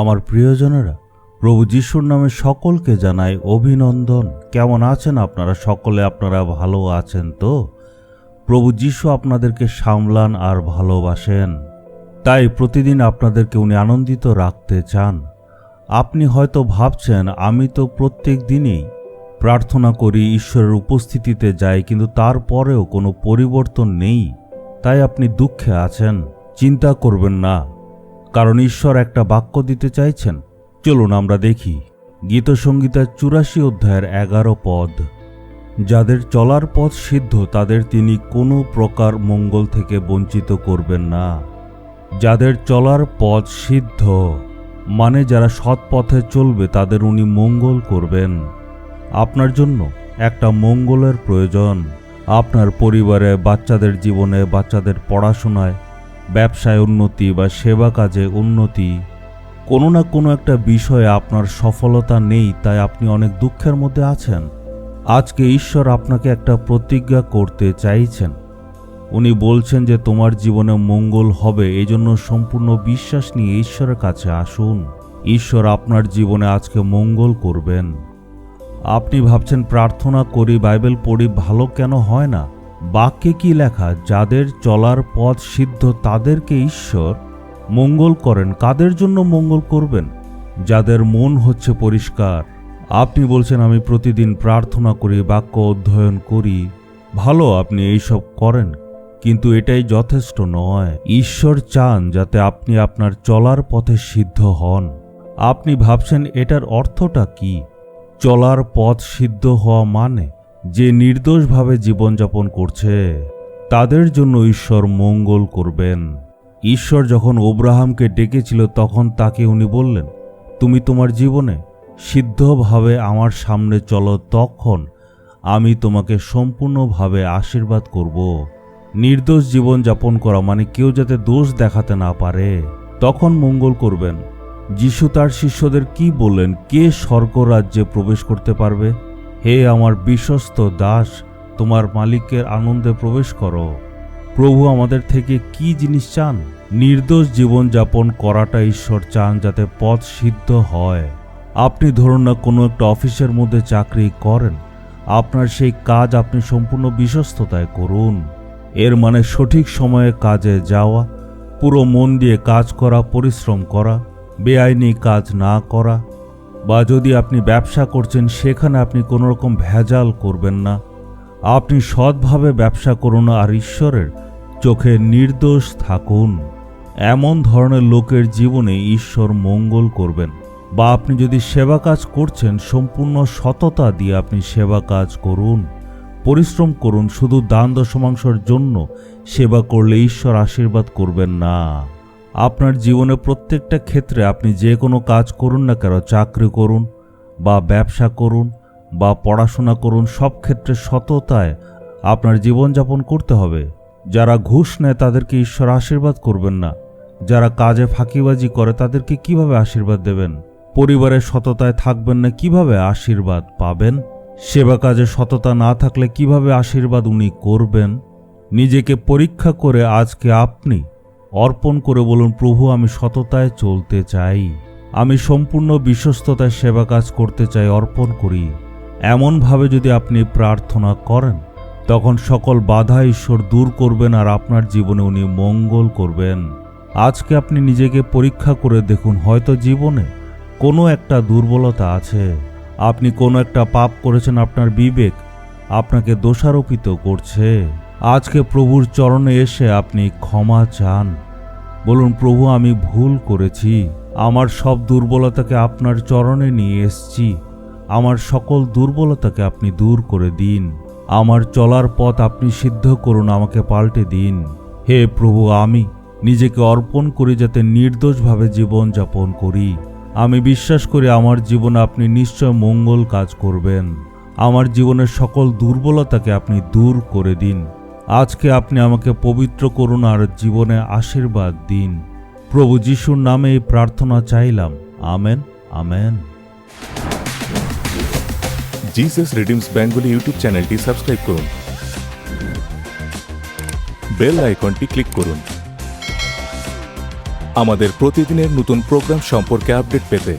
আমার প্রিয়জনেরা, প্রভু যিশুর নামে সকলকে জানাই অভিনন্দন। কেমন আছেন আপনারা? সকলে আপনারা ভালো আছেন তো? প্রভু যিশু আপনাদেরকে সামলান আর ভালোবাসেন। তাই প্রতিদিন আপনাদেরকে উনি আনন্দিত রাখতে চান। আপনি হয়তো ভাবছেন, আমি তো প্রত্যেক দিনই প্রার্থনা করি ঈশ্বরের উপস্থিতিতে যাই, কিন্তু তারপরেও কোনো পরিবর্তন নেই। তাই আপনি দুঃখে আছেন, চিন্তা করবেন না। কারণ ঈশ্বর একটা বাক্য দিতে চাইছেন। চলুন আমরা দেখি গীতসংগীতার চুরাশি অধ্যায়ের এগারো পদ। যাদের চলার পথ সিদ্ধ, তাদের তিনি কোনো প্রকার মঙ্গল থেকে বঞ্চিত করবেন না। যাদের চলার পথ সিদ্ধ মানে যারা সৎ পথে চলবে, তাদের উনি মঙ্গল করবেন। আপনার জন্য একটা মঙ্গলের প্রয়োজন। আপনার পরিবারে, বাচ্চাদের জীবনে, বাচ্চাদের পড়াশোনায় ব্যবসায় উন্নতি বা সেবা কাজে উন্নতি, কোনো না কোনো একটা বিষয়ে আপনার সফলতা নেই, তাই আপনি অনেক দুঃখের মধ্যে আছেন। আজকে ঈশ্বর আপনাকে একটা প্রতিজ্ঞা করতে চাইছেন। উনি বলছেন যে তোমার জীবনে মঙ্গল হবে এই জন্য সম্পূর্ণ বিশ্বাস নিয়ে ঈশ্বরের কাছে আসুন। ঈশ্বর আপনার জীবনে আজকে মঙ্গল করবেন। আপনি ভাবছেন প্রার্থনা করি, বাইবেল পড়ি ভালো কেন হয় না? বাক্যে কি লেখা, যাদের চলার পথ সিদ্ধ তাদেরকে ঈশ্বর মঙ্গল করেন। কাদের জন্য মঙ্গল করবেন? যাদের মন হচ্ছে পরিষ্কার। আপনি বলছেন, আমি প্রতিদিন প্রার্থনা করি, বাক্য অধ্যয়ন করি। ভালো, আপনি এইসব করেন, কিন্তু এটাই যথেষ্ট নয়। ঈশ্বর চান যাতে আপনি আপনার চলার পথে সিদ্ধ হন। আপনি ভাবছেন, এটার অর্থটা কি? চলার পথ সিদ্ধ হওয়া মানে যে নির্দোষভাবে জীবনযাপন করছে, তাদের জন্য ঈশ্বর মঙ্গল করবেন। ঈশ্বর যখন ওব্রাহামকে ডেকেছিল, তখন তাকে উনি বললেন, তুমি তোমার জীবনে সিদ্ধভাবে আমার সামনে চলো, তখন আমি তোমাকে সম্পূর্ণভাবে আশীর্বাদ করব। নির্দোষ জীবন যাপন করা মানে কেউ যাতে দোষ দেখাতে না পারে। তখন মঙ্গল করবেন। যিশু তার শিষ্যদের কি বললেন? কে স্বর্গরাজ্যে প্রবেশ করতে পারবে? হে আমার বিশ্বস্ত দাস, তোমার মালিকের আনন্দে প্রবেশ করো। প্রভু আমাদের থেকে কি জিনিস চান? নির্দোষ জীবন যাপন করাটা ঈশ্বর চান যাতে পথ সিদ্ধ হয়। আপনি ধরুন না কোনো একটা অফিসের মধ্যে চাকরি করেন, আপনার সেই কাজ আপনি সম্পূর্ণ বিশ্বস্ততায় করুন। এর মানে সঠিক সময়ে কাজে যাওয়া, পুরো মন দিয়ে কাজ করা, পরিশ্রম করা, বেআইনি কাজ না করা বা যদি আপনি ব্যবসা করছেন, সেখানে আপনি কোনো রকম ভেজাল করবেন না। আপনি সৎভাবে ব্যবসা করুন আর ঈশ্বরের চোখে নির্দোষ থাকুন। এমন ধরনের লোকের জীবনে ঈশ্বর মঙ্গল করবেন বা আপনি যদি সেবা কাজ করছেন, সম্পূর্ণ সততা দিয়ে আপনি সেবা কাজ করুন, পরিশ্রম করুন, শুধু দান দশমাংশর জন্য সেবা করলে ঈশ্বর আশীর্বাদ করবেন না। আপনার জীবনে প্রত্যেকটা ক্ষেত্রে আপনি যে কোনো কাজ করুন না কেন, চাকরি করুন বা ব্যবসা করুন বা পড়াশোনা করুন, সব ক্ষেত্রে সততায় আপনার জীবনযাপন করতে হবে। যারা ঘুষ নেয় তাদেরকে ঈশ্বর আশীর্বাদ করবেন না। যারা কাজে ফাঁকিবাজি করে তাদেরকে কীভাবে আশীর্বাদ দেবেন? পরিবারের সততায় থাকবেন না, কীভাবে আশীর্বাদ পাবেন? সেবা কাজে সততা না থাকলে কীভাবে আশীর্বাদ উনি করবেন? নিজেকে পরীক্ষা করে আজকে আপনি অর্পণ করে বলুন, প্রভু, আমি সততায় চলতে চাই। আমি সম্পূর্ণ বিশ্বস্ততায় সেবা কাজ করতে চাই, অর্পণ করি। এমনভাবে যদি আপনি প্রার্থনা করেন, তখন সকল বাধা ঈশ্বর দূর করবেন আর আপনার জীবনে উনি মঙ্গল করবেন। আজকে আপনি নিজেকে পরীক্ষা করে দেখুন, হয়তো জীবনে কোনো একটা দুর্বলতা আছে। আপনি কোনো একটা পাপ করেছেন, আপনার বিবেক আপনাকে দোষারোপিত করছে। আজকে প্রভুর চরণে এসে আপনি ক্ষমা চান। বলুন, প্রভু, আমি ভুল করেছি। আমার সব দুর্বলতাকে আপনার চরণে নিয়ে এসছি। আমার সকল দুর্বলতাকে আপনি দূর করে দিন। আমার চলার পথ আপনি সিদ্ধ করুন, আমাকে পাল্টে দিন। হে প্রভু, আমি নিজেকে অর্পণ করি যাতে নির্দোষভাবে জীবন যাপন করি। আমি বিশ্বাস করি আমার জীবনে আপনি নিশ্চয় মঙ্গল কাজ করবেন। আমার জীবনের সকল দুর্বলতাকে আপনি দূর করে দিন। আজকে আপনি আমাকে পবিত্র করুন আর জীবনে আশীর্বাদ দিন। প্রভু যিশুর নামে এই প্রার্থনা চাইলাম। Amen amen. Jesus redeems Bengali YouTube চ্যানেলটি সাবস্ক্রাইব করুন। বেল আইকনটি ক্লিক করুন। আমাদের প্রতিদিনের নতুন প্রোগ্রাম সম্পর্কে আপডেট পেতে